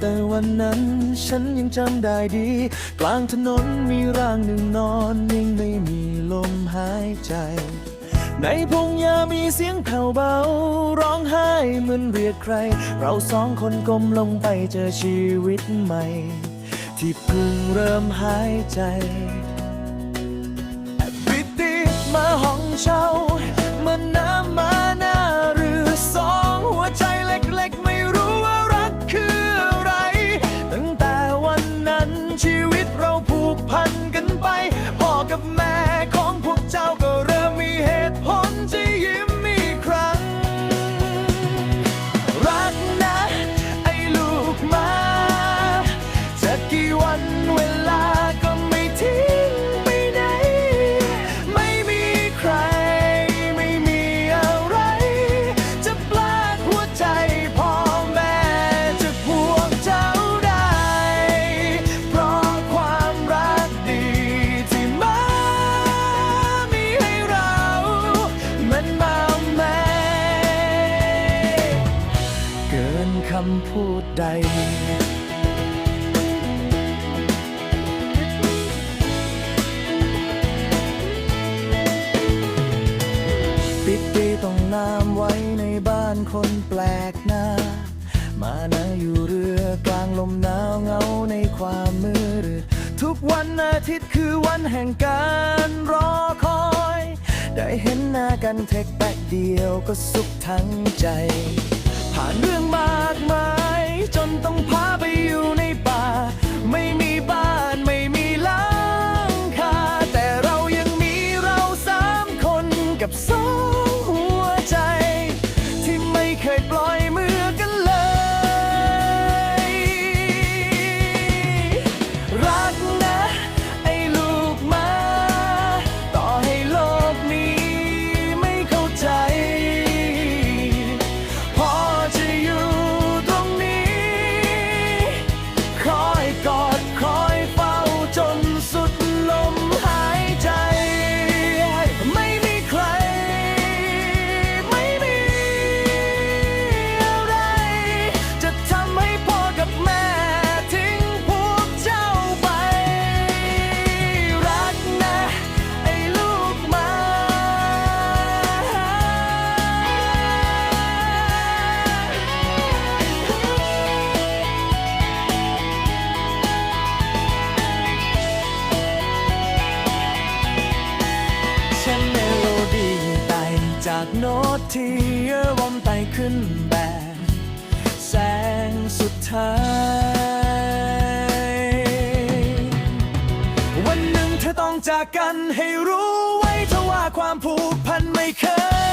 แต่วันนั้น ฉันยังจำได้ดี กลางถนนมีร่างหนึ่งนอนนิ่งไม่มีลมหายใจ ในพงหญ้ามีเสียงแผ่วเบา ร้องไห้เหมือนเรียกใคร เราสองคนก้มลงไปเจอชีวิตใหม่ ที่เพิ่งเริ่มหายใจบิดติมาห้องเช่า คำพูดใด ปิดตีต้องน้ำไว้ในบ้านคนแปลกหน้า มานะอยู่เรือกลางลมหนาวเงาในความมืดทุกวันอาทิตย์คือวันแห่งการรอคอย ได้เห็นหน้ากันเทคแป๊กเดียวก็สุขทั้งใจ ผ่านเรื่องมากมาย จนต้องพาไปอยู่ โน้ตที่เยอวอมไต่ขึ้นแบบแสงสุดท้าย วันหนึ่งเธอต้องจากกันให้รู้ไว้เธอว่าความผูกพันไม่เคย